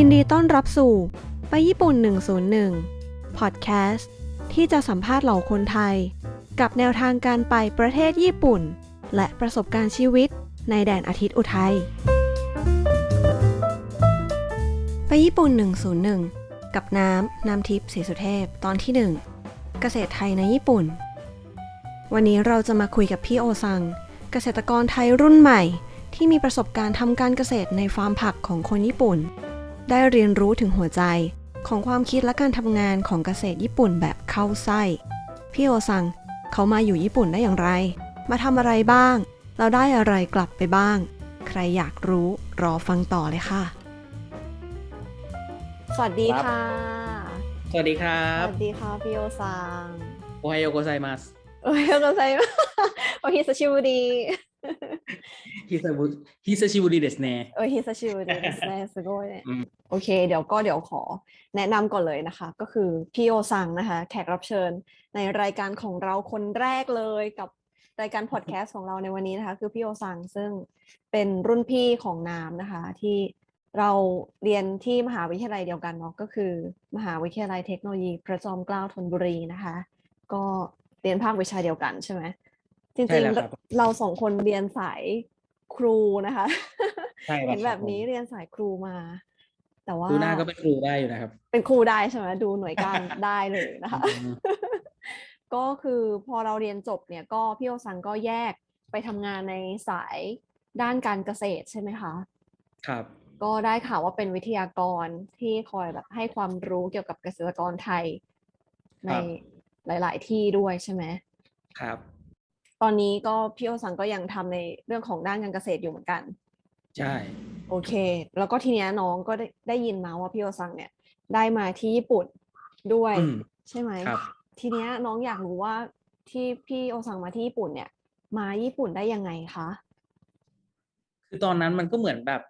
ยินดีต้อนรับสู่ไปญี่ปุ่น 101 พอดแคสต์ที่จะสัมภาษณ์เหล่าคนไทย กับแนวทางการไปประเทศญี่ปุ่น และประสบการณ์ชีวิตในแดนอาทิตย์อุทัย ไปญี่ปุ่น 101 กับน้ำน้ำทิพย์ศรีสุเทพตอนที่ 1 เกษตรไทยในญี่ปุ่น วันนี้เราจะมาคุยกับพี่โอซัง เกษตรกรไทยรุ่นใหม่ ที่มีประสบการณ์ทำการเกษตรในฟาร์มผักของคนญี่ปุ่น ได้เรียนรู้ถึงหัวใจ ของความคิดและการทำงานของเกษตรญี่ปุ่นแบบเข้าไส้ พี่โอซังเขามาอยู่ญี่ปุ่นได้อย่างไร มาทำอะไรบ้าง เราได้อะไรกลับไปบ้าง ใครอยากรู้รอฟังต่อเลยค่ะ สวัสดีค่ะ สวัสดีครัสบ วัสดีค่ะพี่โอซังโอไฮโอโกไซมัสโอ้ยโอไซมา โอฮิซาชิบุดี ฮิซาชิบุรีเดสเน่เออฮิซาชิบุรีเดสเน่สุดยเนี่ยโอเค เดี๋ยวก็เดี๋ยวขอแนะนำก่อนเลยนะคะ ก็คือพี่โอซังนะคะ แขกรับเชิญในรายการของเราคนแรกเลยกับรายการพอดแคสต์ของเราในวันนี้นะคะ คือพี่โอซังซึ่งเป็นรุ่นพี่ของน้ำนะคะ ที่เราเรียนที่มหาวิทยาลัยเดียวกันเนาะก็คือ มหาวิทยาลัยเทคโนโลยีพระจอมเกล้าธนบุรีนะคะ ก็เรียนภาควิชาเดียวกันใช่ไหมจริงๆ เราสองคนเรียนสาย ครูนะคะใช่ครับเห็นแบบผมนี้เรียนสายครูมา แต่ว่าดูหน้าก็เป็นครูได้อยู่นะครับ เป็นครูได้ใช่ไหมดูหน่วยการได้เลยนะคะอืมก็คือพอเราเรียนจบเนี่ยก็พี่โอซังก็แยกไปทำงานในสายด้านการเกษตรใช่ไหมคะ ครับ ก็ได้ข่าวว่าเป็นวิทยากรที่คอยแบบให้ความรู้เกี่ยวกับเกษตรกรไทย ในหลาย ๆ ที่ด้วยใช่ไหมครับ ตอนนี้ก็พี่โอซังก็ยังทำในเรื่องของด้านการเกษตรอยู่เหมือนกัน ใช่ โอเค แล้วก็ทีเนี้ยน้องก็ได้ได้ยินมาว่าพี่โอซังเนี่ย ได้มาที่ญี่ปุ่นด้วยอืมใช่ไหมครับทีเนี้ยน้องอยากรู้ว่าที่พี่โอซังมาที่ญี่ปุ่นเนี่ย มาญี่ปุ่นได้ยังไงคะคือตอนนั้นมันก็เหมือนแบบ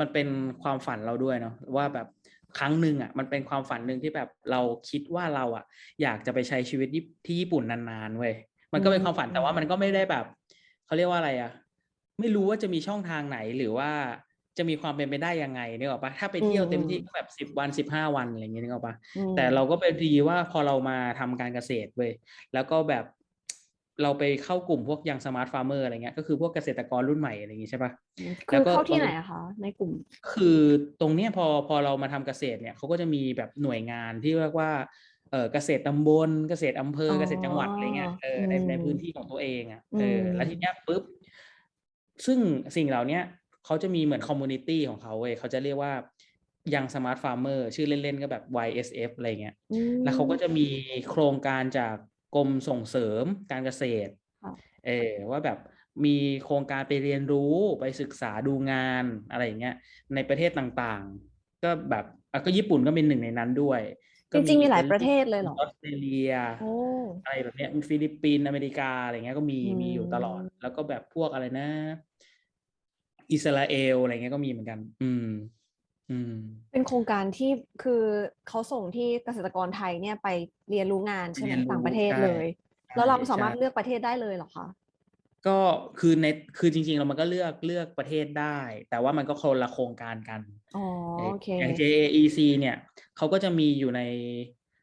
มันเป็นความฝันเราด้วยเนาะว่าแบบครั้งหนึ่งอะมันเป็นความฝันหนึ่งที่แบบเราคิดว่าเราอะ อยากจะไปใช้ชีวิตญี่ที่ญี่ปุ่นนานๆเว้ย มันก็เป็นความฝันแต่ว่ามันก็ไม่ได้แบบเขาเรียกว่าอะไรอะไม่รู้ว่าจะมีช่องทางไหนหรือว่าจะมีความเป็นไปได้ยังไงนึกออกปะถ้าไปเที่ยวเต็มที่ก็แบบสิบวันสิบห้าวันอะไรอย่างเงี้ยนึกออกปะอืมแต่เราก็ไปดีว่าพอเรามาทำการเกษตรเว้ยแล้วก็แบบเราไปเข้ากลุ่มพวกยังสมาร์ทฟาร์มเมอร์อะไรเงี้ยก็คือพวกเกษตรกรรุ่นใหม่อะไรอย่างงี้ใช่ปะคืแล้อวก็เข้าที่เราไหนอะคะในกลุ่ม คือตรงเนี้ยพอพอเรามาทำเกษตรเนี่ยเขาก็จะมีแบบหน่วยงานที่เรียกว่า เออเกษตรตำบลเกษตรอำเภออ๋อเกษตรจังหวัดอะไรเงี้ยเออในอืมในพื้นที่ของตัวเองอะเอออมแล้วทีเนี้ยปุ๊บซึ่งสิ่งเหล่าเนี้ยเขาจะมีเหมือนคอมมูนิตี้ของเขาเว้ยเขาจะเรียกว่ายังสมาร์ทฟาร์มเมอร์ชื่อเล่น ๆ ก็แบบ YSF อะไรเงี้ยอืมแล้วเขาก็จะมีโครงการจากกรมส่งเสริมการเกษตรค่ะเออว่าแบบมีโครงการไปเรียนรู้ไปศึกษาดูงานอะไรอย่างเงี้ยในประเทศต่างๆ ก็แบบอะก็ญี่ปุ่นก็เป็นหนึ่งในนั้นด้วย จริงๆ มีหลายประเทศเลยเหรอออสเตรเลียโอ้อะไรแบบเนี้ยมีฟิลิปปินส์อเมริกาอะไรเงี้ยก็มีอืมมีอยู่ตลอด แล้วก็แบบพวกอะไรนะ อิสราเอลอะไรเงี้ยก็มีเหมือนกันอืมอืมเป็นโครงการที่คือเขาส่งที่เกษตรกรไทยเนี่ยไปเรียนรู้งานใช่ไหมเรียนรู้ต่างประเทศใช่เลย แล้วเราใช่สามารถใช่เลือกประเทศได้เลยเหรอคะก็คือในคือจริงๆเรามันก็เลือกเลือกประเทศได้ แต่ว่ามันก็คนละโครงการกัน อ๋อเอ่อโอเคอย่าง JAEC เนี่ยเขาก็จะมีอยู่ใน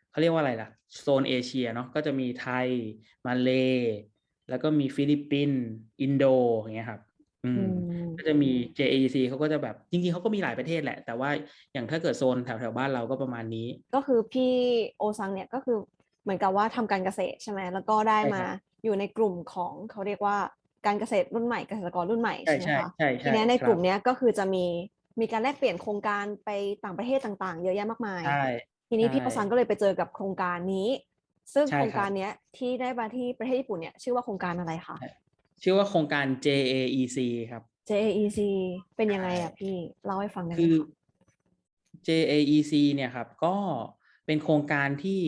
เขาเรียกว่าอะไรล่ะโซนเอเชียเนาะก็จะมีไทย มาเล แล้วก็มีฟิลิปปินส์อินโดอย่างเงี้ยครับอือืมมก็จะมี JAEC เขาก็จะแบบจริงๆเขาก็มีหลายประเทศแหละ แต่ว่าอย่างถ้าเกิดโซนแถวๆบ้านเราก็ประมาณนี้ ก็คือพี่โอซังเนี่ยก็คือเหมือนกับว่าทำการเกษตรใช่ไหมแล้วก็ได้ใช่มาครับอยู่ในกลุ่มของเขาเรียกว่าการเกษตรรุ่นใหม่เกษตรกรรุ่นใหม่ใช่ใช่ไหมใช่คะใช่ทีใช่เนี้ยในคบกลุ่มเนี้ยก็คือจะมี มีการแลกเปลี่ยนโครงการไปต่างประเทศต่างๆ เยอะแยะมากมาย ใช่ ทีนี้ใช่พี่โอซังก็เลยไปเจอกับโครงการนี้ ซึ่งใช่โครงครับการเนี้ยที่ได้มาที่ประเทศญี่ปุ่นเนี่ยชื่อว่าโครงการอะไรคะ ชื่อว่าโครงการ JAEC ครับ JAEC เป็นยังไงอะพี่ เล่าให้ฟังได้ไหมคือคะ JAEC เนี่ยครับ ก็เป็นโครงการที่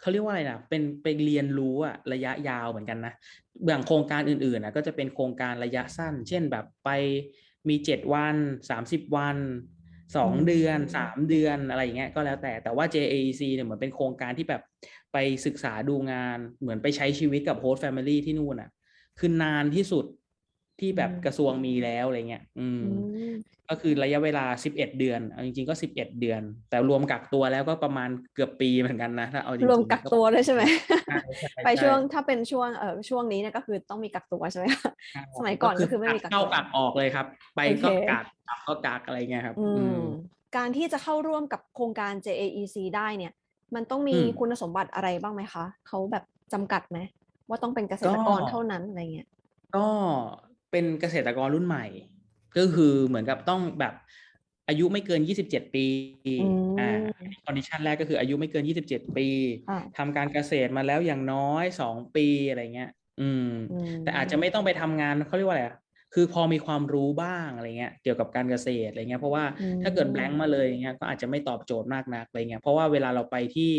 เขาเรียกว่าอะไรนะเป็นไปเรียนรู้อะระยะยาวเหมือนกันนะ อย่างโครงการอื่นๆนะก็จะเป็นโครงการระยะสั้น เช่นแบบไป มีเจ็ดวันสามสิบวันสองอืมเดือนสามเดือนอะไรอย่างเงี้ยก็แล้วแต่แต่ว่า JAEC เนี่ยเหมือนเป็นโครงการที่แบบไปศึกษาดูงานเหมือนไปใช้ชีวิตกับโฮสต์แฟมิลี่ที่นู่นอะคือนานที่สุด ที่แบบอืมกระทรวงมีแล้วอะไรเงี้ย อืมอืมก็คือระยะเวลา11เดือนเอาจริง ๆ ก็11เดือน แต่รวมกักตัวแล้วก็ประมาณเกือบปีเหมือนกันนะถ้าเอาจริงๆรวมกักตัวด้วยใช่ไหมใช่ใช่ไปใช่วงถ้าเป็นช่วงเออช่วงนี้เนี่ยก็คือต้องมีกักตัวใช่ไหมคะใช่สมัยก่อนก็คือไม่มีกักตัวเข้ากักออกเลยครับ ไปก็โอเคกักกลับก็กักอะไรเงี้ยครับ อือืมมการที่จะเข้าร่วมกับโครงการ JAEC ได้เนี่ย มันต้องมีอืมคุณสมบัติอะไรบ้างไหมคะเขาแบบจำกัดไหมว่าต้องเป็นเกษตรกรก็เท่านั้นอะไรเงี้ยก็ เป็นเกษตรกรรุ่นใหม่ ก็คือเหมือนกับต้องแบบอายุไม่เกิน 27 ปีอืมอ่า คอนดิชันแรกก็คืออายุไม่เกิน 27 ปีอ่าทำการเกษตรมาแล้วอย่างน้อย 2 ปีอะไรเงี้ย อืมอืมแต่อาจจะไม่ต้องไปทำงานเขาเรียกว่าอะไรอะคือพอมีความรู้บ้างอะไรเงี้ย เกี่ยวกับการเกษตรอะไรเงี้ย เพราะว่าอืมถ้าเกิดแบงค์มาเลยอย่างเงี้ย ก็อาจจะไม่ตอบโจทย์มากนักอะไรเงี้ย เพราะว่าเวลาเราไปที่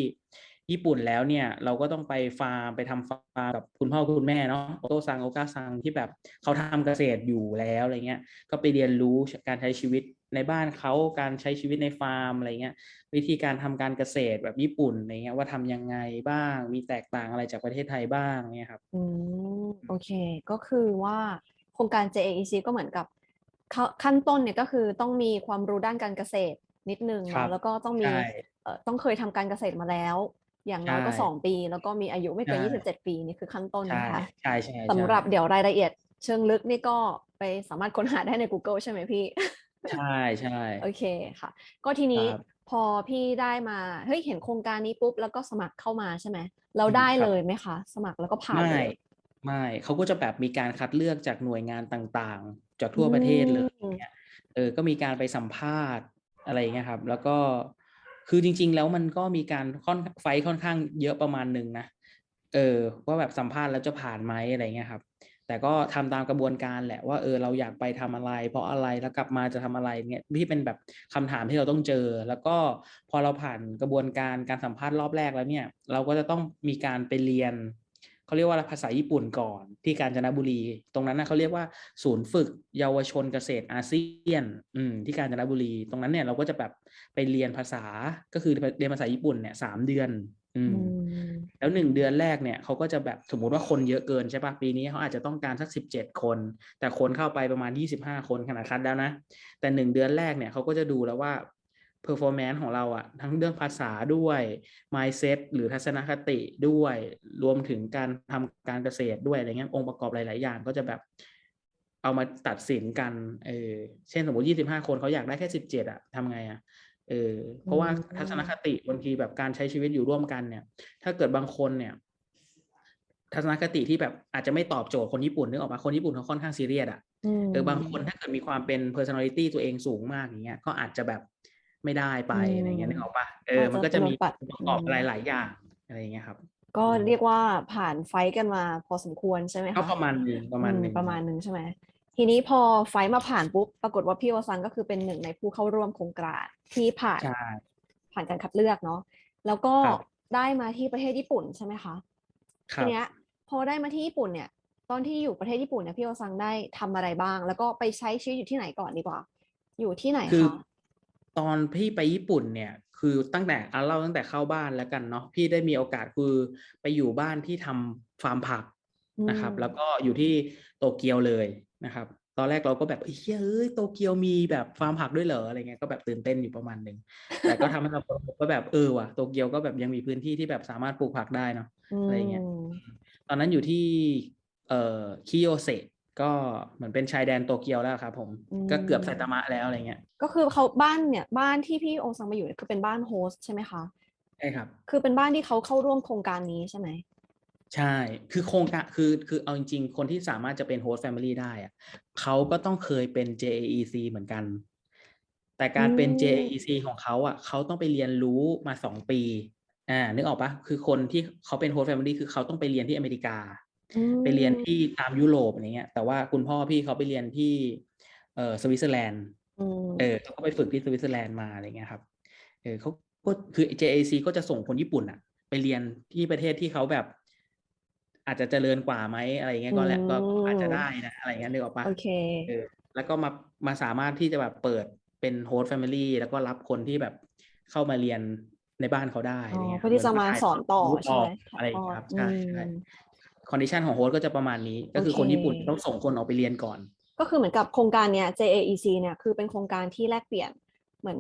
ญี่ปุ่นแล้วเนี่ยเราก็ต้องไปฟาร์มไปทำฟาร์มกับคุณพ่อคุณแม่เนาะโอโตซังโอกาซังที่แบบเขาทำเกษตรอยู่แล้วอะไรเงี้ยก็ไปเรียนรู้การใช้ชีวิตในบ้านเขาการใช้ชีวิตในฟาร์มอะไรเงี้ยวิธีการทำการเกษตรแบบญี่ปุ่นอะไรเงี้ยว่าทำยังไงบ้าง มีแตกต่างอะไรจากประเทศไทยบ้างเนี่ยครับอืมโอเค ก็คือว่าโครงการ JAEC ก็เหมือนกับเข้าขั้นต้นเนี่ยก็คือต้องมีความรู้ด้านการเกษตรนิดนึงครัเนาะบแล้วก็ต้องมีใช่เอ่อต้องเคยทำการเกษตรมาแล้ว อย่างน้อยก็ใช่สองปี แล้วก็มีอายุไม่เกินใช่ยี่สิบเจ็ดปีนี่คือขั้นต้นใช่นะคะใช่ใช่ใช่สำหรับเดี๋ยวรายละเอียด เชิงลึกนี่ก็ไปสามารถค้นหาได้ใน Google ใช่ไหมพี่ ใช่ใช่โอเคค่ะ ก็ทีนี้ครับพอพี่ได้มาเฮ้ยเห็นโครงการนี้ปุ๊บแล้วก็สมัครเข้ามาใช่ไหมเราอืมได้ครับเลยไหมคะ สมัครแล้วก็ผ่านไม่เลยไม่เขาก็จะแบบมีการคัดเลือกจากหน่วยงานต่างๆจากทั่วประเทศเลยอืมเนี่ยเออก็มีการไปสัมภาษณ์อะไรอย่างเงี้ยครับ แล้วก็ คือจริง ๆ แล้วมันก็มีการค่อนไฟค่อนข้างเยอะประมาณหนึ่งนะเออว่าแบบสัมภาษณ์แล้วจะผ่านไหมอะไรเงี้ยครับ แต่ก็ทำตามกระบวนการแหละว่าเออเราอยากไปทำอะไร เพราะอะไรแล้วกลับมาจะทำอะไรเงี้ยที่เป็นแบบคำถามที่เราต้องเจอ แล้วก็พอเราผ่านกระบวนการการสัมภาษณ์รอบแรกแล้วเนี่ย เราก็จะต้องมีการไปเรียน เขาเรียกว่าภาษาญี่ปุ่นก่อน ที่กาญจนบุรี ตรงนั้นนะเขาเรียกว่า ศูนย์ฝึกเยาวชนเกษตรอาเซียน อืมที่กาญจนบุรี ตรงนั้นเนี่ยเราก็จะแบบไปเรียนภาษาก็คือเรียนภาษาญี่ปุ่นเนี่ยสามเดือน อืมอืมแล้วหนึ่งเดือนแรกเนี่ยเขาก็จะแบบสมมุติว่าคนเยอะเกินใช่ปะปีนี้เขาอาจจะต้องการสักสิบเจ็ดคน แต่คนเข้าไปประมาณยี่สิบห้าคนขนาดคัดแล้วนะแต่หนึ่งเดือนแรกเนี่ยเขาก็จะดูแล้วว่า performance ของเราอะทั้งเรื่องภาษาด้วย mindset หรือทัศนคติด้วย รวมถึงการทำการเกษตรด้วยอะไรเงี้ยองค์ประกอบหลาย ๆ อย่างก็จะแบบเอามาตัดสินกัน เออ เช่นสมมติยี่สิบห้าคนเขาอยากได้แค่สิบเจ็ดอะทำไงอะเออ เพราะว่าอืมทัศนคติบางทีแบบการใช้ชีวิตอยู่ร่วมกันเนี่ย ถ้าเกิดบางคนเนี่ย ทัศนคติที่แบบอาจจะไม่ตอบโจทย์คนญี่ปุ่นนึกออกมาคนญี่ปุ่นเขาค่อนข้างซีเรียสอะมเออบางคนถ้าเกิดมีความเป็น personality ตัวเองสูงมากอย่างเงี้ย ก็อาจจะแบบ ไม่ได้ไปอืมอะไรเงี้ยนึกออกปะเออก็จะมันก็จะมีโดนปัดองค์ประกอบอืมหลาย ๆ อย่างอะไรอย่างเงี้ยครับ ก็อืมเรียกว่าผ่านไฟท์กันมาพอสมควรใช่ไหมก็คะประมาณหนึงประมาณอืหนึงประมาณหนึ่งใช่ไหมทีนี้พอไฟท์มาผ่านปุ๊บปรากฏว่าพี่วสังก็คือเป็นหนึ่งในผู้เข้าร่วมโครงการที่ผ่านใช่ผ่านการคัดเลือกเนาะแล้วก็ครับได้มาที่ประเทศญี่ปุ่นใช่ไหมคะคทีรับเนี้ยพอได้มาที่ญี่ปุ่นเนี่ย ตอนที่อยู่ประเทศญี่ปุ่นเนี่ยพี่วสังได้ทำอะไรบ้าง แล้วก็ไปใช้ชีวิตอยู่ที่ไหนก่อนดีกว่า อยู่ที่ไหนคือคะ ตอนพี่ไปญี่ปุ่นเนี่ยคือตั้งแต่เอาเล่าตั้งแต่เข้าบ้านแล้วกันเนาะพี่ได้มีโอกาสคือไปอยู่บ้านที่ทำฟาร์มผักนะครับอืมแล้วก็อยู่ที่โตเกียวเลยนะครับ ตอนแรกเราก็แบบเฮ้ยเอ้ยโตเกียวมีแบบฟาร์มผักด้วยเหรออะไรเงี้ยก็แบบตื่นเต้นอยู่ประมาณหนึ่งแต่ก็ทำให้เราก็แบบเออว่ะโตเกียวก็แบบยังมีพื้นที่ที่แบบสามารถปลูกผักได้เนาะอะไรเงี้ยมตอนนั้นอยู่ที่เอ่อคิโยเซะ ก็เหมือนเป็นชายแดนโตเกียวแล้วครับผมอืมก็เกือบไซตามะแล้วอะไรเงี้ยก็คือเขาบ้านเนี่ยบ้านที่พี่โอซังมาอยู่เนี่ยคือเป็นบ้านโฮสต์ใช่ไหมคะใช่ครับ คือเป็นบ้านที่เขาเข้าร่วมโครงการนี้ใช่ไหมใช่ คือโครงการคือคือเอาจริง ๆ คนที่สามารถจะเป็นโฮสต์แฟมิลี่ได้อะเขาก็ต้องเคยเป็น JAEC เหมือนกัน แต่การเป็นอืม JAEC ของเขาอะเขาต้องไปเรียนรู้มาสองปีอ่านึกออกปะคือคนที่เขาเป็นโฮสต์แฟมิลี่คือเขาต้องไปเรียนที่อเมริกา อืมไปเรียนที่ตามยุโรปอะไรเงี้ย แต่ว่าคุณพ่อพี่เขาไปเรียนที่เอ่อสวิตเซอร์แลนด์ อืมเออเขาก็ไปฝึกที่สวิตเซอร์แลนด์มาอะไรเงี้ยครับ เออเขาก็คือ JAC ก็จะส่งคนญี่ปุ่นอะไปเรียนที่ประเทศที่เขาแบบ อาจจะเจริญกว่าไหมอะไรเงี้ยก็แล้วก็ก็อาจจะได้นะอะไรเงี้ยนึกออกปะโอเค เออ แล้วก็มามาสามารถที่จะแบบเปิดเป็นโฮสต์แฟมิลี่แล้วก็รับคนที่แบบเข้ามาเรียนในบ้านเขาได้อ๋อะไรอเงี้ยเพื่อที่จะมาหมืสอนต่อถ่ายทใช่ไหมรู้อะไรอย่างเงี้ยครับถ่ายทอดใช่ใช่อืม คอนดิชันของโฮสต์ก็จะประมาณนี้ ก็คือโอเคคนญี่ปุ่นต้องส่งคนออกไปเรียนก่อน ก็คือเหมือนกับโครงการเนี้ย JAEC เนี่ยคือเป็นโครงการที่แลกเปลี่ยนเหมือน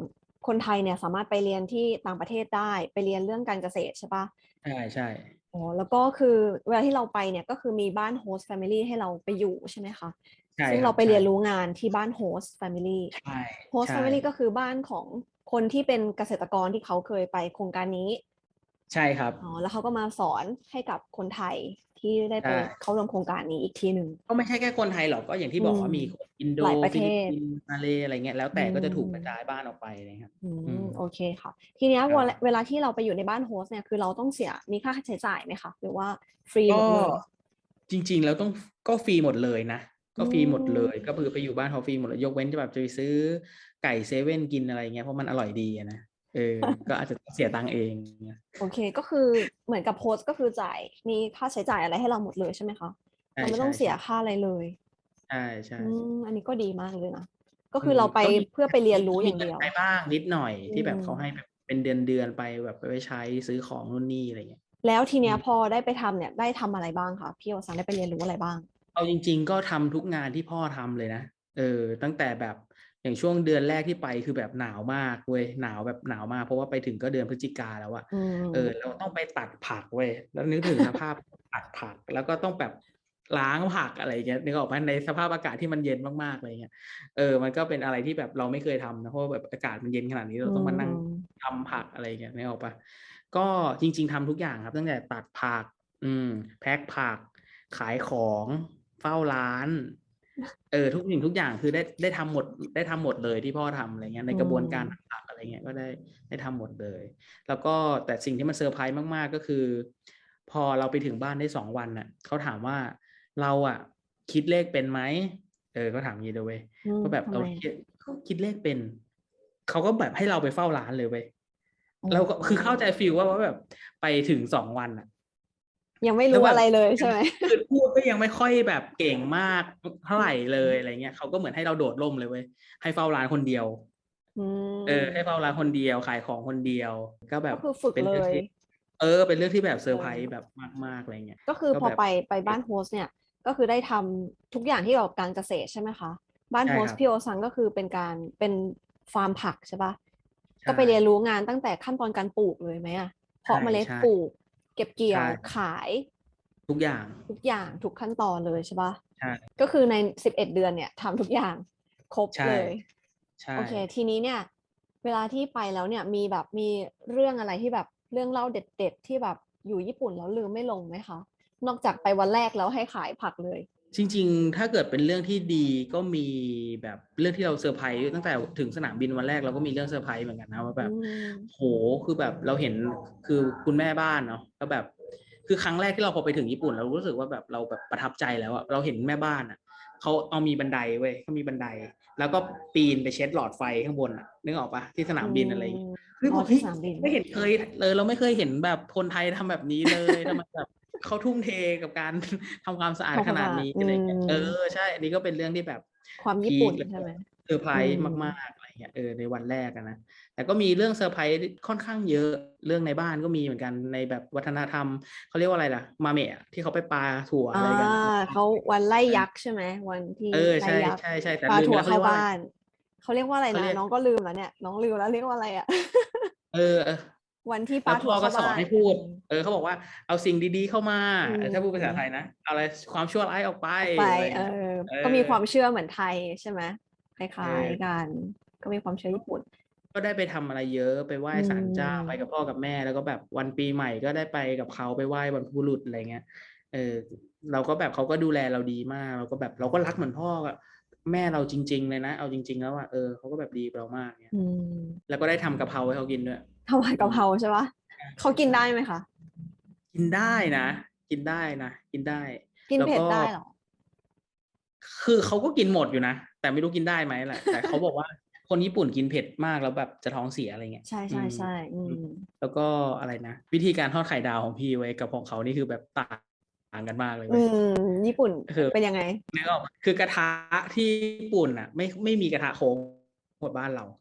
คนไทยเนี่ยสามารถไปเรียนที่ต่างประเทศได้ไปเรียนเรื่องการเกษตรใช่ปะใช่ใช่อ๋อแล้วก็คือเวลาที่เราไปเนี่ยก็คือมีบ้านโฮสต์แฟมิลี่ให้เราไปอยู่ใช่ไหมคะใช่ซึ่งคเราบไปเรียนใช่รู้งานที่บ้านโฮสต์แฟมิลี่ใช่โฮสต์ใช่แฟมิลี่ก็คือบ้านของคนที่เป็นเกษตรกรที่เขาเคยไปโครงการนี้ ใช่ครับอ๋อแล้วเขาก็มาสอนให้กับคนไทย ที่ได้ไปใช่เข้าร่วมโครงการนี้อีกทีหนึ่งก็ไม่ใช่แค่คนไทยหรอกก็อย่างที่บอกว่าอืมมีคนอินโดหลายประฟิเทลิปศปินส์มาเลอะไรเงี้ยแล้วแต่ก็จะถูกอืมกระจายบ้านออกไปนะครับอือืมมโอเคค่ะ ทีเนี้ยครับเวลาเวลาที่เราไปอยู่ในบ้านโฮสต์เนี่ยคือเราต้องเสียมีค่าใช้จ่ายไหมคะหรือว่าฟรีหมก็ดเลยจริง ๆ แล้วต้องก็ฟรีหมดเลยนะก็ฟรีหมดเลยอืมก็คือไปอยู่บ้านเขาฟรีหมดเลยยกเว้นจะแบบจะไปซื้อไก่เซเว่นกินอะไรเงี้ยเพราะมันอร่อยดีอะนะ เออ ก็อาจจะต้องเสียตังค์เองเงี้ยโอเคก็คือเหมือนกับโฮสต์ก็คือจ่ายมีค่าใช้จ่ายอะไรให้เราหมดเลยใช่ไหมคะใช่เราไม่ใช่ต้องเสียใช่ค่าอะไรเลยใช่ใช่อืมอันนี้ก็ดีมากเลยนะก็คือเราไปก็มีเพื่อไปเรียนรู้อย่างเดียวมีงินใช้บ้างนิดหน่อยที่แบบอืมเขาให้แบบเป็นเดือนเดือนๆไปแบบไปไว้ใช้ซื้อของนู่นนี่อะไรเงี้ยแล้วทีเนี้ยอืมพอได้ไปทำเนี่ยได้ทำอะไรบ้างคะพี่โอซังได้ไปเรียนรู้อะไรบ้าง เอาจริง ๆ ก็ทำทุกงานที่พ่อทำเลยนะเออตั้งแต่แบบ อย่างช่วงเดือนแรกที่ไปคือแบบหนาวมากเว้ยหนาวแบบหนาวมากเพราะว่าไปถึงก็เดือนพฤศจิกาแล้วอะอืมเออเราต้องไปตัดผักเว้ยแล้วนึกถึงสภาพตัดผักแล้วก็ต้องแบบล้างผักอะไรอย่างเงี้ยนึกออกไหมในสภาพอากาศที่มันเย็นมากๆอะไรเงี้ยเออมันก็เป็นอะไรที่แบบเราไม่เคยทำนะเพราะว่าแบบอากาศมันเย็นขนาดนี้เราต้องมานั่งอืมทำผักอะไรเงี้ยนึกออกปะก็จริง ๆทำทุกอย่างครับ ตั้งแต่ตัดผัก อืม แพ็คผัก ขายของเฝ้าร้าน เออทุกสิ่งทุกอย่างคือได้ได้ทำหมดได้ทำหมดเลยที่พ่อทำอะไรเงี้ยในกระบวนการต่างๆอะไรเงี้ยก็ได้ได้ทำหมดเลย แล้วก็แต่สิ่งที่มันเซอร์ไพรส์มากๆก็คือ พอเราไปถึงบ้านได้สองวันน่ะเขาถามว่าเราอะคิดเลขเป็นไหมเออเขาถามอย่างนี้เลยเว้ยอืมก็แบบทำเราไมคิดเขาคิดเลขเป็นเขาก็แบบให้เราไปเฝ้าร้านเลยเว้ยอ๋อเราก็คือเข้าใจฟีลว่าว่าแบบไปถึงสองวันอะ ยังไม่แล้วรู้แบบอะไรเลยใช่ไหมคือพูดก็ยังไม่ค่อยแบบเก่งมากเท่าไหร่เลยอะไรเงี้ยเขาก็เหมือนให้เราโดดร่มเลยเว้ยให้เฝ้าร้านคนเดียวอืมเออ ให้เฝ้าร้านคนเดียวขายของคนเดียว ก็แบบก็คือฝึกเป็นรื่องเลยที่เออ เป็นเรื่องที่แบบเซอร์ไพรเอส์อแบบมากๆอะไรเงี้ยก็คือก็พอแบบไปไปบ้านโฮสต์เนี่ยก็คือได้ทำทุกอย่างที่เกี่ยวกับการเกษตรใช่ไหมคะ บ้านใช่โฮสครัต์บพี่โอซังก็คือเป็นการเป็นฟาร์มผักใช่ปะใช่ก็ไปเรียนรู้งานตั้งแต่ขั้นตอนการปลูกเลยไหมอะเพาะใช่เมล็ดใช่ปลูก เก็บเกี่ยวใช่ ขายทุกอย่าง ทุกอย่างทุกขั้นตอนเลยใช่ปะใช่ ก็คือในสิบเอ็ดเดือนเนี่ยทำทุกอย่างครบใช่ เลย ใช่ โอเค ทีนี้เนี่ย เวลาที่ไปแล้วเนี่ยมีแบบมีเรื่องอะไรที่แบบเรื่องเล่าเด็ด ๆ ที่แบบอยู่ญี่ปุ่นแล้วลืมไม่ลงไหมคะ นอกจากไปวันแรกแล้วให้ขายผักเลย จริง ๆ ถ้าเกิดเป็นเรื่องที่ดีก็มีแบบเรื่องที่เราเซอร์ไพรส์ตั้งแต่ถึงสนามบินวันแรกเราก็มีเรื่องเซอร์ไพรส์เหมือนกันนะว่าแบบอืมโหคือแบบเราเห็นคือคุณแม่บ้านเนาะแล้วแบบคือครั้งแรกที่เราพอไปถึงญี่ปุ่น เรารู้สึกว่าแบบเราแบบประทับใจแล้วอะเราเห็นแม่บ้านอะเขาเอามีบันไดเว้ยเขามีบันได แล้วก็ปีนไปเช็ดหลอดไฟข้างบนอะนึกออกปะที่สนามบินอะไรอย่างเงี้ยเฮ้ยอ๋บออกที่เฮ้ยสนามบินไม่เห็นเคยเลยเราไม่เคยเห็นแบบคนไทยทำแบบนี้เลยทำไมแบบ เขาทุ่มเทกับการทำความสะอาดทำความขนาดนี้สะอาดอะไรเงี้ยอืมเออใช่ อันนี้ก็เป็นเรื่องที่แบบ ความญี่ปุ่นพีคแล้วใช่ไหมเซอร์ไพรส์อืมมากๆอะไรเงี้ยเออในวันแรกอะนะแต่ก็มีเรื่องเซอร์ไพรส์ค่อนข้างเยอะเรื่องในบ้านก็มีเหมือนกันในแบบวัฒนธรรมเขาเรียกว่าอะไรล่ะ มาเมะที่เขาไปปาถั่วอะไรกันอ่าอะเขาวันไล่ยักษ์ใช่ไหมวันที่เออไล่ใช่ยักษ์ใช่ใช่แต่ปลาลืมถั่ไปวแล้วเขาเข้าเรียกว่าอะไรบ้านเขาเรียกว่าอะไรเขานะเรียกน้องก็ลืมแล้วเนี่ย น้องลืมแล้วเรียกว่าอะไรอะเออเออ วันที่ปแล้ลาวถั่พ่วอก็เข้าสอนบ้านให้พูดอืมเออเขาบอกว่าเอาสิ่งดีๆเข้ามาอืมเออถ้าพูดภาษาไทยนะเอาอะไรความชั่วร้ายออกไปไปอะไรเอเงี้ยอเออ ก็มีความเชื่อเหมือนไทยใช่ไหมคล้ายเออๆกัน ก็มีความเชื่อญี่ปุ่น ก็ได้ไปทำอะไรเยอะไปไหว้ศาลเจ้าอืมไปกับพ่อกับแม่ แล้วก็แบบวันปีใหม่ก็ได้ไปกับเขาไปไหว้บรรพบุรุษอะไรเงี้ย เออ เราก็แบบเขาก็ดูแลเราดีมาก เราก็แบบเราก็รักเหมือนพ่อกับแม่เราจริง ๆ เลยนะ เอาจริง ๆ แล้วอะเออเขาก็แบบดีกับเรามากเนี่ยอืมแล้วก็ได้ทำกะเพราให้เขากินด้วย ถวายกะเพราใช่ปะเขากินได้ไหมคะ กินได้นะ กินได้นะ กินได้ กินแล้วเผ็ดก็ได้เหรอ คือเขาก็กินหมดอยู่นะ แต่ไม่รู้กินได้ไหมแหละ แต่เขาบอกว่าคนญี่ปุ่นกินเผ็ดมากแล้วแบบจะท้องเสียอะไรเงี้ย ใช่ใช่อืมใช่อืมแล้วก็อะไรนะ วิธีการทอดไข่ดาวของพี่ไว้กับของเขานี่คือแบบต่างกันมากเลยเว้อืยมญี่ปุ่นคือเป็นยังไงนึกออกปะคือกระทะที่ญี่ปุ่นอะ ไม่ไม่มีกระทะโค้งเหมือนบ้านเราอืม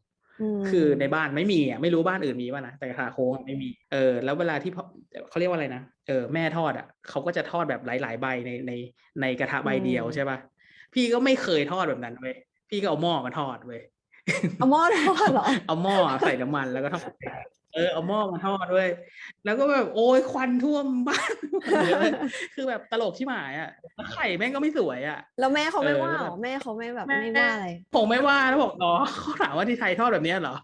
คือในบ้านไม่มีอะไม่รู้บ้านอื่นมีป่ะนะแต่กระทะโค้งอะไม่มีเออแล้วเวลาที่พ่อเขาเรียกว่าอะไรนะเออแม่ทอดอะเขาก็จะทอดแบบหลาย ๆ ใบในในในกระทะใบเดียวใช่ป่ะพี่ก็ไม่เคยทอดแบบนั้นเว้ยพี่ก็เอาหม้อมาทอดเว้ยเอาหม้อทอดเหรอเอาหม้อใส่น้ำมันแล้วก็ทอด เออเอาหม้อมาทอดด้วย แล้วก็แบบโอ้ยควันท่วมบ้านเลยคือแบบตลกที่หมายอะแล้วไข่แม่งก็ไม่สวยอะ แล้วแม่เขาไม่เออว่าแล้วเหรแบอบแม่เขาไม่แบบไม่ว่าอะไรผมไม่ว่าแล้วบอกอ๋อเขาถามว่าที่ไทยทอดแบบเนี้ยเหรอ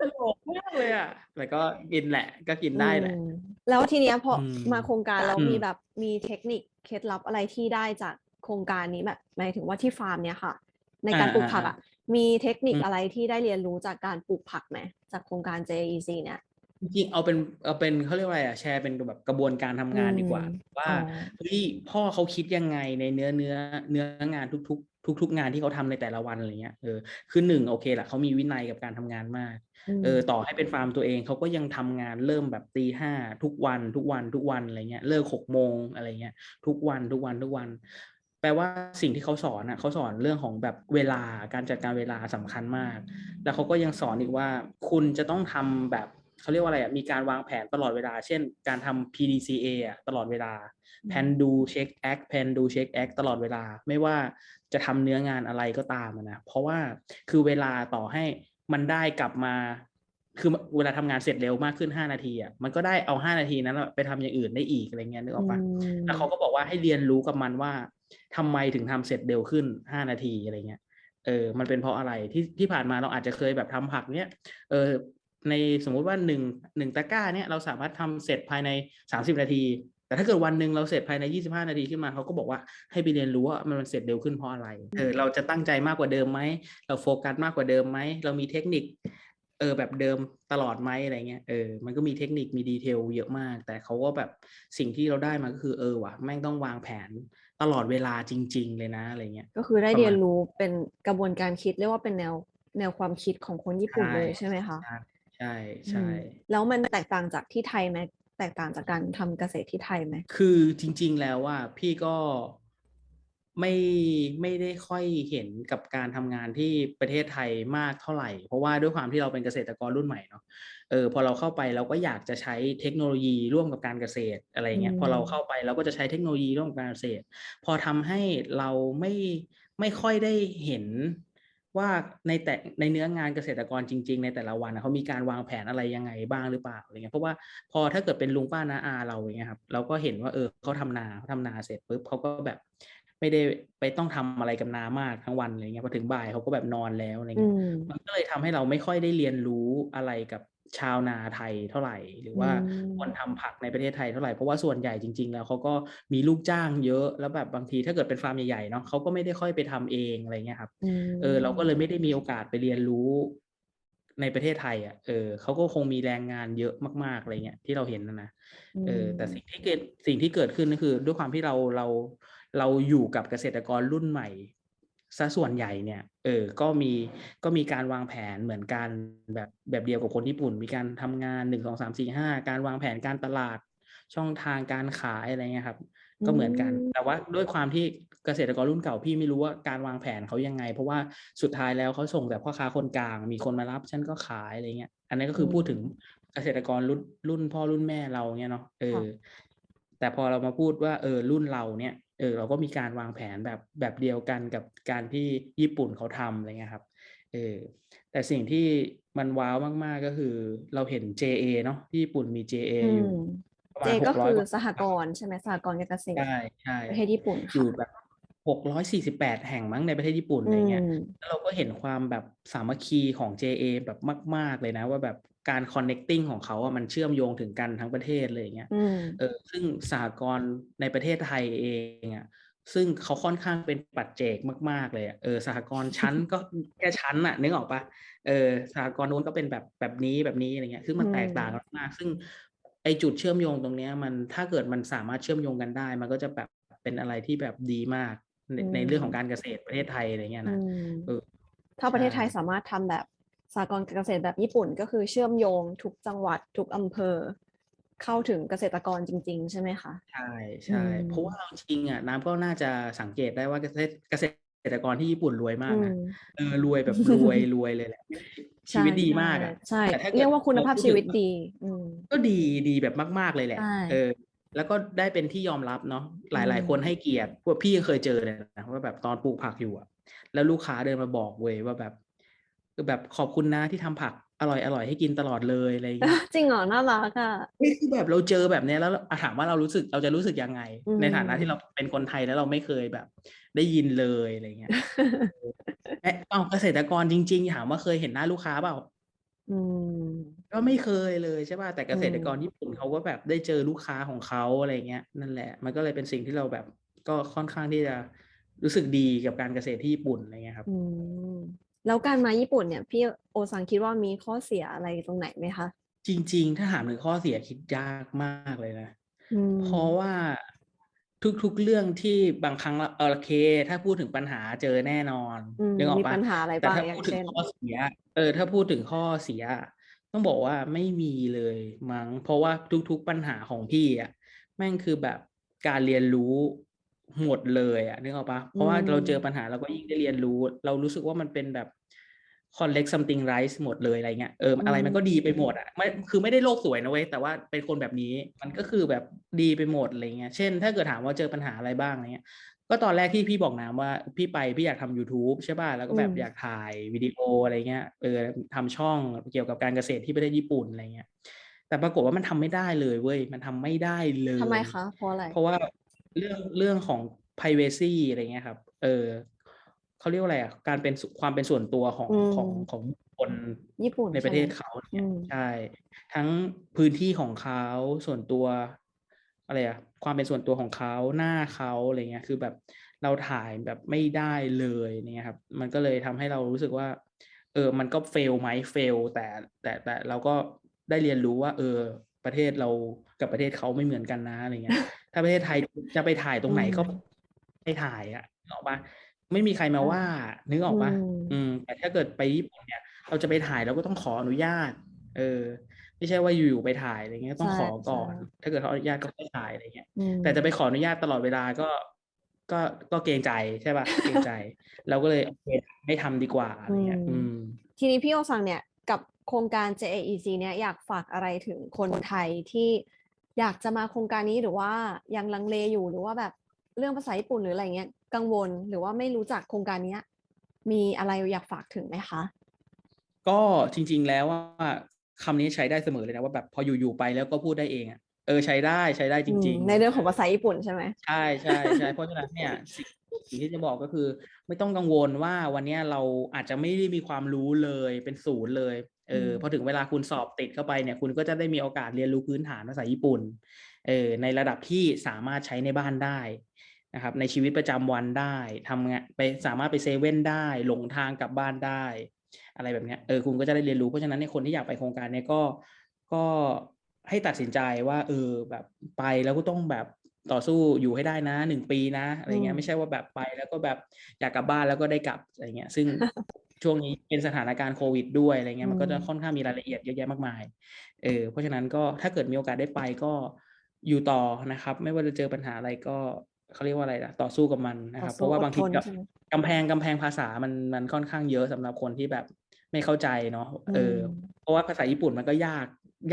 ตลกมากเลยอะแต่ก็กินแหละ ก็กินได้แหละอืมแล้วทีเนี้ยพออมมาโครงการแล้วอืมมีแบบมีเทคนิคเคล็ดลับอะไรที่ได้จากโครงการนี้แบบหมายถึงว่าที่ฟาร์มเนี้ยค่ะ ในการปลูกผักอะมีเทคนิคอะไรที่ได้เรียนรู้จากการปลูกผักไหมจากโครงการ JEC เนี่ยจริงๆเอาเป็นเอาเป็นเขาเรียกว่าอะไรอะแชร์เป็นแบบกระบวนการทำงานดีกว่าอืมว่าอ๋อเฮ้ยพ่อเขาคิดยังไงในเนื้อเนื้อเนื้องานทุก ๆทุกๆงานที่เขาทำในแต่ละวันอะไรเงี้ยเออคือหนึ่งโอเคแหละเขามีวินัยกับการทำงานมากมเออต่อให้เป็นฟาร์มตัวเองเขาก็ยังทำงานเริ่มแบบตีห้าทุกวันทุกวันทุกวันอะไรเงี้ยเลิกหกโมงอะไรเงี้ยทุกวันทุกวันทุกวัน แปลว่าสิ่งที่เขาสอนอะเขาสอนเรื่องของแบบเวลาการจัดการเวลาสำคัญมาก แล้วเขาก็ยังสอนอีกว่าคุณจะต้องทำแบบเขาเรียกว่าอะไรอะมีการวางแผนตลอดเวลา เช่น การทำ PDCA อะตลอดเวลาแพนดูเช็คแอคแพนดูเช็คแอคตลอดเวลา ไม่ว่าจะทำเนื้องานอะไรก็ตามอะนะเพราะว่าคือเวลาต่อให้มันได้กลับมา คือเวลาทำงานเสร็จเร็วมากขึ้นห้านาทีอะมันก็ได้เอาห้านาทีนั้นอะไปทำอย่างอื่นได้อีกอะไรเงี้ยนึกออกปะอืมแล้วเขาก็บอกว่าให้เรียนรู้กับมันว่า ทำไมถึงทำเสร็จเร็วขึ้นห้านาทีอะไรเงี้ยเออมันเป็นเพราะอะไรที่ที่ผ่านมาเราอาจจะเคยแบบทำผักเนี้ยเออในสมมุติว่าหนึ่งหนึ่งตะกร้าเนี้ยเราสามารถทำเสร็จภายในสามสิบนาที แต่ถ้าเกิดวันหนึ่งเราเสร็จภายในยี่สิบห้านาทีขึ้นมาเขาก็บอกว่าให้ไปเรียนรู้ว่ามันเสร็จเร็วขึ้นเพราะอะไรเออเราจะตั้งใจมากกว่าเดิมไหมเราโฟกัสมากกว่าเดิมไหมเรามีเทคนิคเออแบบเดิมตลอดไหมอะไรเงี้ยเออมันก็มีเทคนิคมีดีเทลเยอะมาก แต่เขาก็แบบสิ่งที่เราได้มาก็คือเออว่ะแม่งต้องวางแผน ตลอดเวลาจริง ๆ เลยนะอะไรเงี้ยก็คือได้ประมาณเรียนรู้เป็นกระบวนการคิดเรียกว่าเป็นแนวแนวความคิดของคนญี่ปุ่นใช่เลยใช่ไหมคะใช่ใช่อืมแล้วมันแตกต่างจากที่ไทยไหมแตกต่างจากการทำเกษตรที่ไทยไหมคือจริง ๆ แล้วว่าพี่ก็ ไม่ไม่ได้ค่อยเห็นกับการทำงานที่ประเทศไทยมากเท่าไหร่ เพราะว่าด้วยความที่เราเป็นเกษตรกรรุ่นใหม่เนาะเออพอเราเข้าไปเราก็อยากจะใช้เทคโนโลยีร่วมกับการเกษตรอะไรเงี้ยอืมพอเราเข้าไปเราก็จะใช้เทคโนโลยีร่วมกับการเกษตร พอทำให้เราไม่ไม่ค่อยได้เห็นว่าในแต่ในเนื้องานเกษตรกรจริง ๆ ในแต่ละวันนะเขามีการวางแผนอะไรยังไงบ้างหรือเปล่าอะไรเงี้ยเพราะว่าพอถ้าเกิดเป็นลุงป้าน้าอาเราอย่างเงี้ยครับเราก็เห็นว่าเออเขาทำนาเขาทำนาเสร็จปุ๊บเขาก็แบบ ไม่ได้ไปต้องทำอะไรกับนามากทั้งวันอะไรเงี้ยพอถึงบ่ายเขาก็แบบนอนแล้วอะไรอืเงี้ยมมันก็เลยทำให้เราไม่ค่อยได้เรียนรู้อะไรกับชาวนาไทยเท่าไหร่ หรือว่าอืมคนทำผักในประเทศไทยเท่าไหร่เพราะว่าส่วนใหญ่จริง ๆ แล้วเขาก็มีลูกจ้างเยอะแล้วแบบบางทีถ้าเกิดเป็นฟาร์มใหญ่ๆเนาะเขาก็ไม่ได้ค่อยไปทำเองอะไรเงี้ยครับมเออเราก็เลยไม่ได้มีโอกาสไปเรียนรู้ในประเทศไทยอะ เออเขาก็คงมีแรงงานเยอะมากๆอะไรเงี้ยที่เราเห็นนะนะ เออ แต่สิ่งที่เกิดสิ่งที่เกิดขึ้นก็คือ ด้วยความที่เราเรา เราอยู่กับเกษตรกรรุ่นใหม่ซะส่วนใหญ่เนี่ย เออ ก็มีก็มีการวางแผนเหมือนกันแบบแบบเดียวกับคนญี่ปุ่น มีการทำงานหนึ่งสองสามสี่ห้าการวางแผนการตลาดช่องทางการขายอะไรเงี้ยครับ ก็เหมือนกันอืมแต่ว่าด้วยความที่เกษตรกรรุ่นเก่าพี่ไม่รู้ว่าการวางแผนเขายังไง เพราะว่าสุดท้ายแล้วเขาส่งแต่พ่อค้าคนกลาง มีคนมารับฉันก็ขายอะไรเงี้ย อันนี้ก็คือพูดถึงเกษตรกรรุ่นรุ่นพ่อรุ่นแม่เราเงี้ยเนาะเออ แต่พอเรามาพูดว่าเออรุ่นเราเนี่ยเออเราก็มีการวางแผนแบบแบบเดียวกันกับการที่ญี่ปุ่นเขาทำอะไรเงี้ยครับเออแต่สิ่งที่มันว้าวมาก ๆ ก็คือเราเห็น JA เนาะที่ญี่ปุ่นมี JA อือยู่มประมาเจณก็หกร้อคืยอกว่าสหกรณ์ใช่ไหมสหกรณ์การเกษตรใช่ใช่ประเทศญี่ปุ่นอค่ะยู่แบบหกร้อยสี่สิบแปดแห่งมั้งในประเทศญี่ปุ่นอะไรเงี้ยอืมแล้วเราก็เห็นความแบบสามัคคีของ JA แบบมาก ๆ เลยนะว่าแบบ การ connecting ของเขาอะมันเชื่อมโยงถึงกันทั้งประเทศเลยอย่างเงี้ยอืมเออซึ่งสหกรณ์ในประเทศไทยเองอะซึ่งเขาค่อนข้างเป็นปัจเจกมาก ๆ เลยอะเออสหกรณ์ชั้นก็แค่ชั้นอะนึกออกปะเออสหกรณ์นู้นก็เป็นแบบแบบนี้แบบนี้อะไรเงี้ยซึ่งมันอืมแตกต่างกันมาก ซึ่งไอจุดเชื่อมโยงตรงเนี้ยมันถ้าเกิดมันสามารถเชื่อมโยงกันได้ มันก็จะแบบเป็นอะไรที่แบบดีมากในในเรื่องของการเกษตรประเทศไทยอะไรเงี้ยอืนะมเออถ้าประเทศใช่ไทยสามารถทำแบบ สหกรณ์เกษตรแบบญี่ปุ่นก็คือเชื่อมโยงทุกจังหวัดทุกอำเภอ เข้าถึงเกษตรกรจริง ๆ ใช่ไหมคะ ใช่ใช่อืมเพราะว่าเราจริงๆอะน้ำก็น่าจะสังเกตได้ว่าเกษตรเกษตรกรที่ญี่ปุ่นรวยมากอืนะมเออรวยแบบรวยรวยเลยแหละชีวิตดีมากอะใช่แต่ถ้าเกิดเรียกว่าคุณภาพเราพูดชีวิตถึงดีอืมก็ดีดีแบบมาก ๆเลยแหละใช่เออ แล้วก็ได้เป็นที่ยอมรับเนาะหลายอืมๆคนให้เกียรติพวกพี่ยังเคยเจอเลยนะว่าแบบตอนปลูกผักอยู่อะแล้วลูกค้าเดินมาบอกเว้ยว่าแบบ คือแบบขอบคุณนะที่ทำผักอร่อยอร่อยให้กินตลอดเลยอะไรอย่างเงี้ยจริงเหรอน่ารักอะเฮ้ยคือแบบเราเจอแบบเนี้ยแล้วอะถามว่าเรารู้สึกเราจะรู้สึกยังไงอืมในฐานะที่เราเป็นคนไทยแล้วเราไม่เคยแบบ ได้ยินเลยอะไรเงี้ยเอ๊ะเอาเกษตรกรจริง ๆ ถามว่าเคยเห็นหน้าลูกค้าเปล่าอืมก็ไม่เคยเลยใช่ป่ะแต่เกษตรกรอืมญี่ปุ่นเขาก็แบบได้เจอลูกค้าของเขาอะไรเงี้ยนั่นแหละ มันก็เลยเป็นสิ่งที่เราแบบก็ค่อนข้างที่จะรู้สึกดีกับการเกษตรที่ญี่ปุ่นอะไรเงี้ยครับอืม แล้วการมาญี่ปุ่นเนี่ยพี่โอซังคิดว่ามีข้อเสียอะไรตรงไหนไหมคะ จริง ๆ ถ้าถามถึงข้อเสียคิดยากมากเลยนะอืมเพราะว่าทุกๆเรื่องที่บางครั้งเราเออโอเค ถ้าพูดถึงปัญหาเจอแน่นอนอืมนึกออกมีปะปัญหาอะไรแต่บ้างถ้าอย่าพูงดถึงเช่นข้อเสีย เออ ถ้าพูดถึงข้อเสีย ต้องบอกว่าไม่มีเลยมั้งเพราะว่าทุกๆปัญหาของพี่อะแม่งคือแบบการเรียนรู้ หมดเลยอะนึกออกปะเพราะว่าอืมเราเจอปัญหาเราก็ยิ่งได้เรียนรู้ เรารู้สึกว่ามันเป็นแบบ collect something right หมดเลยอะไรเงี้ยเอออะไรมันก็ดีไปหมดอะไม่คือไม่ได้โลกสวยนะเว้ยแต่ว่าเป็นคนแบบนี้มันก็คือแบบดีไปหมดอะไรเงี้ยเช่น ถ้าเกิดถามว่าเจอปัญหาอะไรบ้างอะไรเงี้ยก็ตอนแรกที่พี่บอกนะว่าพี่ไปพี่อยากทำ YouTube ใช่ป่ะแล้วก็แบบอืมอยากถ่ายวิดีโออะไรเงี้ยเออทำช่องเกี่ยวกับการเกษตรที่ประเทศญี่ปุ่นอะไรเงี้ยแต่ปรากฏว่ามันทำไม่ได้เลยเว้ยมันทำไม่ได้เลยทำไมคะเพราะอะไรเพราะว่า เรื่องเรื่องของ privacy อะไรเงี้ยครับ เออเขาเรียกว่าอะไรอะการเป็นส่วนความเป็นส่วนตัวของอืมของของคนญี่ปุ่นในประเทศใช่ไหมเขาอืเนี่ยมใช่ทั้งพื้นที่ของเขาส่วนตัวอะไรอะความเป็นส่วนตัวของเขาหน้าเขาอะไรเงี้ยคือแบบเราถ่ายแบบไม่ได้เลยเนี่ยครับ มันก็เลยทำให้เรารู้สึกว่า เออ มันก็เฟลไหมเฟลแต่แต่แต่เราก็ได้เรียนรู้ว่า เออ ประเทศเรากับประเทศเขาไม่เหมือนกันนะอะไรเงี้ย ถ้าประเทศไทยจะไปถ่ายตรงไหนก็ไปถ่ายอะนึกออกปะไม่มีใครมาว่า นึกออกปะอืมอืม แต่ถ้าเกิดไปญี่ปุ่นเนี่ย เราจะไปถ่ายเราก็ต้องขออนุญาต เออ ไม่ใช่ว่าอยู่ๆไปถ่ายอะไรเงี้ยต้องใช่ขอก่อนใช่ถ้าเกิดเขาอนุญาตก็ค่อยถ่ายอะไรเงี้ยอืมแต่จะไปขออนุญาตตลอดเวลาก็ ก็ก็เกรงใจใช่ป่ะเกรงใจ เราก็เลยโอเคไม่ทำดีกว่าอะไรเงี้ย อือืมมทีนี้พี่โอซังเนี่ยกับ โครงการ JAEC เนี่ยอยากฝากอะไรถึงคนไทยที่อยากจะมาโครงการนี้หรือว่ายังลังเลอยู่หรือว่าแบบเรื่องภาษาญี่ปุ่นหรืออะไรเงี้ยกังวลหรือว่าไม่รู้จักโครงการเนี้ยมีอะไรอยากฝากถึงไหมคะ ก็จริง ๆ แล้วว่าคำนี้ใช้ได้เสมอเลยนะว่าแบบพออยู่ๆไปแล้วก็พูดได้เองอะเออใช้ได้ใช้ได้จริงอืมๆในเรื่องของภาษาญี่ปุ่นใช่ไหมใช่ใช่ใช่เพราะฉะนั้นเนี่ยสิ่งสิ่งที่จะบอกก็คือ ไม่ต้องกังวลว่าวันเนี้ยเราอาจจะไม่ได้มีความรู้เลยเป็นศูนย์เลย เอออืมพอถึงเวลาคุณสอบติดเข้าไปเนี่ย คุณก็จะได้มีโอกาสเรียนรู้พื้นฐานภาษาญี่ปุ่นเออในระดับที่สามารถใช้ในบ้านได้นะครับ ในชีวิตประจำวันได้ทำงานไปสามารถไปเซเว่นได้หลงทางกลับบ้านได้ อะไรแบบเนี้ยเออคุณก็จะได้เรียนรู้เพราะฉะนั้นในยคนที่อยากไปโครงการเนี้ยก็ก็ให้ตัดสินใจว่า เออแบบไปแล้วก็ต้องแบบต่อสู้อยู่ให้ได้นะหนึ่งปีนะอะไรเงี้อืยมไม่ใช่ว่าแบบไปแล้วก็แบบอยากกลับบ้านแล้วก็ได้กลับอะไรเงี้ย ซึ่ง ช่วงนี้เป็นสถานการณ์โควิดด้วยอะไรเงี้ยมันก็จะค่อนข้างมีรายละเอียดเยอะแยะมากมายเออเพราะฉะนั้นก็ถ้าเกิดมีโอกาสได้ไปก็อยู่ต่อนะครับ ไม่ว่าจะเจอปัญหาอะไรก็เขาเรียกว่าอะไรนะต่อสู้กับมันนะครับ เพราะว่าบางทีอดทนก็ใช่ไหมกำแพงกำแพงภาษามันมันค่อนข้างเยอะสำหรับคนที่แบบไม่เข้าใจเนาะเอออมเพราะว่าภาษาญี่ปุ่นมันก็ยาก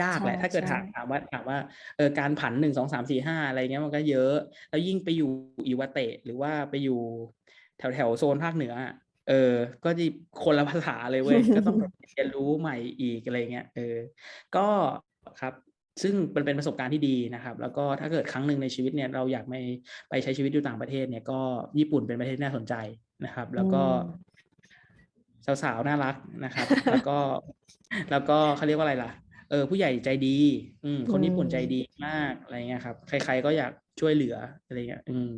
ยากแหละใช่ถ้าเกิดใช่ถามถามว่าถามว่าเออการผันหนึ่งสองสามสี่ห้าอะไรเงี้ยมันก็เยอะ แล้วยิ่งไปอยู่อิวาเตะหรือว่าไปอยู่แถวแถวโซนภาคเหนืออะ เออ ก็จะคนละภาษาเลยเว้ย ก็ต้องแบบเรียนรู้ใหม่อีกอะไรเงี้ย เออ ก็ครับ ซึ่งมันเป็นประสบการณ์ที่ดีนะครับ แล้วก็ถ้าเกิดครั้งหนึ่งในชีวิตเนี่ย เราอยากไปไปใช้ชีวิตอยู่ต่างประเทศเนี่ย ก็ญี่ปุ่นเป็นประเทศที่น่าสนใจนะครับ แล้วก็สาวๆ น่ารักนะครับ แล้วก็ แล้วก็เขาเรียกว่าอะไรล่ะ เออ ผู้ใหญ่ใจดี อืม คนญี่ปุ่นใจดีมาก อะไรเงี้ยครับ ใคร ๆ ก็อยากช่วยเหลืออะไรเงี้ย อืม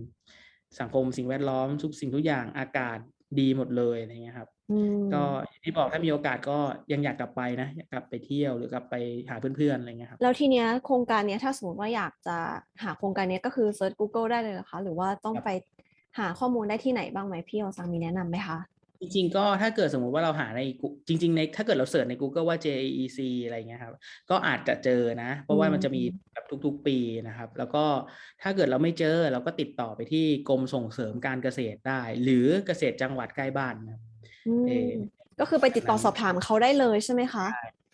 สังคมสิ่งแวดล้อมทุกสิ่งทุกอย่าง อากาศ ดีหมดเลยอะไรเงี้ยครับอืมก็อย่างที่บอกถ้ามีโอกาสก็ยังอยากกลับไปนะอยากกลับไปเที่ยวหรือกลับไปหาเพื่อนๆอะไรเงี้ยครับแล้วทีเนี้ยโครงการเนี้ยถ้าสมมติว่าอยากจะหาโครงการเนี้ยก็คือเซิร์ช Google ได้เลยเหรอคะ หรือว่าต้องครับไปหาข้อมูลได้ที่ไหนบ้างไหมพี่โอซังมีแนะนำไหมคะจริงๆก็ถ้าเกิดสมมุติว่าเราหาใน Goo- จริงๆในถ้าเกิดเราเสิร์ชใน Google ว่า JAEC อะไรเงี้ยครับ ก็อาจจะเจอนะ เพราะว่ามันจะมีแบบ ทุกๆ ปีนะครับ แล้วก็ถ้าเกิดเราไม่เจอเราก็ติดต่อไปที่กรมส่งเสริมการเกษตรได้ หรือเกษตรจังหวัดใกล้บ้านนะครับอืเอ่อมก็คือไปติดต่อสอบถามเขาได้เลยใช่ไหมคะ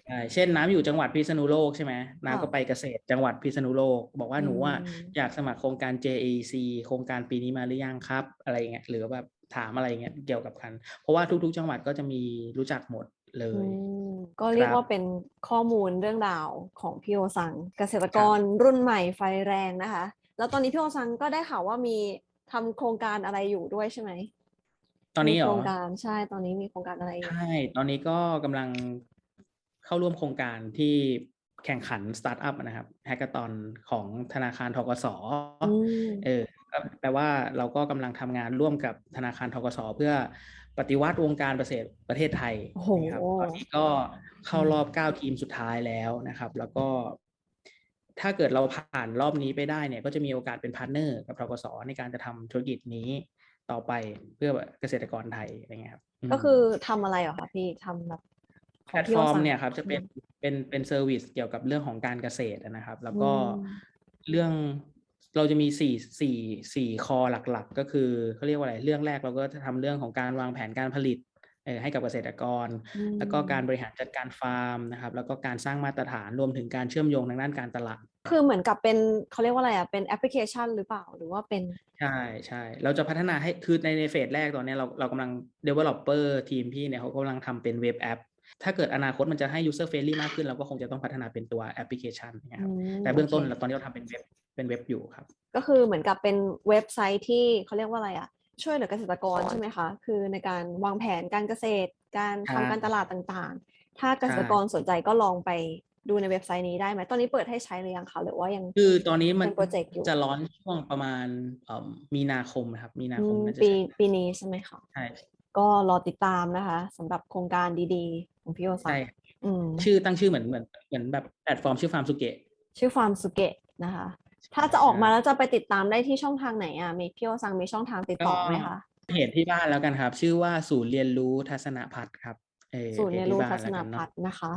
ใช่เช่นน้ำอยู่จังหวัดพิษณุโลกใช่ไหมน้ำค่ะก็ไปเกษตรจังหวัดพิษณุโลก บอกว่าหนูอะอืมอยากสมัครโครงการ JAC โครงการปีนี้มาหรือยังครับ อะไรเงี้ยหรือแบบถามอะไรเงี้ยเกี่ยวกับกัน เพราะว่าทุก ๆ จังหวัดก็จะมีรู้จักหมด เลอืยมก็เรียกครับว่าเป็นข้อมูลเรื่องราวของพี่โอซังเกษตรกรรุ่นใหม่ไฟแรงนะคะ แล้วตอนนี้พี่โอซังก็ได้ข่าวว่ามีทำโครงการอะไรอยู่ด้วยใช่ไหมตอนนี้มีเหรโคอรงการใช่ตอนนี้มีโครงการอะไรอยู่ใช่ตอนนี้ก็กำลังเข้าร่วมโครงการที่แข่งขันสตาร์ทอัพนะครับแฮกเกอร์ตอนของธนาคารทกสอืมเออก็ แปลว่าเราก็กำลังทำงานร่วมกับธนาคารทกสเพื่อปฏิวัติวงการเกษตรประเทศไทยโอ้โหนะครับตอนนี้ก็เข้ารอบ9ทีมสุดท้ายแล้วนะครับ แล้วก็ ถ้าเกิดเราผ่านรอบนี้ไปได้เนี่ย ก็จะมีโอกาสเป็นพาร์ทเนอร์กับทกสในการจะทำธุรกิจนี้ต่อไปเพื่อเกษตรกรไทยอะไรเงี้ยครับมก็คือทำอะไรเหรอคะพี่ทำแบบแพลตพี่ฟโอร์มเนี่ยครับสั่งจะเป็นเป็นเป็นเซอร์วิสเกี่ยวกับเรื่องของการเกษตรนะครับ แล้วก็อืมเรื่อง เราจะมีสี่สี่สี่คอหลักๆ ก็คือเขาเรียกว่าอะไรเรื่องแรกเราก็จะทำเรื่องของการวางแผนการผลิตเออให้กับเกษตรกรอืมแล้วก็การบริหารจัดการฟาร์มนะครับ แล้วก็การสร้างมาตรฐานรวมถึงการเชื่อมโยงทางด้านการตลาด คือเหมือนกับเป็นเขาเรียกว่าอะไรอะ เป็นแอปพลิเคชันหรือเปล่า หรือว่าเป็น ใช่ใช่ เราจะพัฒนาให้ คือในในเฟสแรกตอนเนี้ยเราเรากำลัง developer ทีมพี่เนี่ยเขากำลังทำเป็นเว็บแอป ถ้าเกิดอนาคตมันจะให้ user friendly มากขึ้นเราก็คงจะต้องพัฒนาเป็นตัวแอปพลิเคชันนะครับอืมแต่เบื้องต้นโคเราตอนนี้เราทำเป็นเว็บเป็นเว็บอยู่ครับ ก็คือเหมือนกับเป็นเว็บไซต์ที่เขาเรียกว่าอะไรอะช่วยเหลือเกษตรกรใช่ไหมคะ คือในการวางแผนการเกษตร การใช่ทำการตลาดต่างๆ ถ้าเกษตรกรสนใจก็ลองไปดูในเว็บไซต์นี้ได้ไหม ตอนนี้เปิดให้ใช้หรือยังคะหรือว่ายัง คือตอนนี้มันเป็นโปรเจกต์อยู่ จะร้อนช่วงประมาณเอ่อมีนาคมนะครับ มีนาอืคมมน่าจะปีใช่ปีนี้ใช่ไหมคะ ใช่ ก็รอติดตามนะคะสำหรับโครงการดีๆ ของพี่โอซัใช่งอืมชื่อตั้งชื่อเหมือนเหมือนเหมือนแบบแพลตฟอร์มชื่อฟาร์มสุเกะชื่อฟาร์มสุเกะนะคะ ถ้าจะออกมาแล้วจะไปติดตามได้ที่ช่องทางไหนอะมีพี่โอซังมีช่องทางติดต่อไหมคะเพจที่บ้านแล้วกันครับ ชื่อว่าศูนย์เรียนรู้ทัศนพัฒน์ครับออศูนย์เรียนรู้พจทัที่ศบ้นแล้วกัพัฒน์นะคะ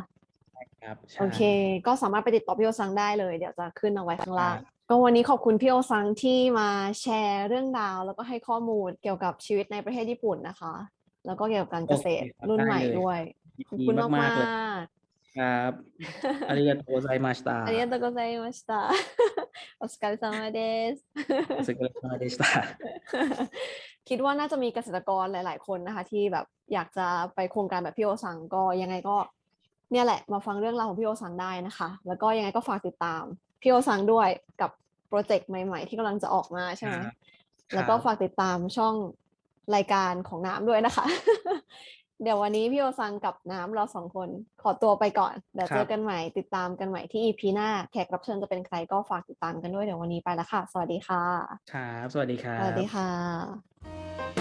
ครับใช่โอเค ก็สามารถไปติดต่อพี่โอซังได้เลย เดี๋ยวจะขึ้นเอาไว้ข้างล่างครับ ก็วันนี้ขอบคุณพี่โอซังที่มาแชร์เรื่องราว แล้วก็ให้ข้อมูลเกี่ยวกับชีวิตในประเทศญี่ปุ่นนะคะ แล้วก็เกี่ยวกับการเกษตร โอเคครับ รุ่นใหม่ ได้เลย ด้วย ยิน ขอบ ดี คุณมาก มากๆเลย มาก ครับอาริยาโตไซมาสตา ありがとうございました。お疲れ様です。 สึกเลยมาเดสตา คิดว่าน่าจะมีเกษตรกรหลาย ๆ คนนะคะ ที่แบบอยากจะไปโครงการแบบพี่โอซังก็ยังไงก็ เนี่ยแหละมาฟังเรื่องราวของพี่โอซังได้นะคะ แล้วก็ยังไงก็ฝากติดตาม พี่โอซังด้วยกับโปรเจกต์ใหม่ๆ ที่กำลังจะออกมาใช่ไหมครับแล้วก็ครับฝากติดตามช่องรายการของน้ำด้วยนะคะ เดี๋ยววันนี้พี่โอซังกับน้ำเราสองคนขอตัวไปก่อน เดี๋ยวเจอกันใหม่ติดตามกันใหม่ที่ EP หน้าแขกรับเชิญจะเป็นใครก็ฝากติดตามกันด้วยเดี๋ยววันนี้ไปแล้วค่ะ สวัสดีค่ะ ครับ สวัสดีครัสวัสบดีค่ะ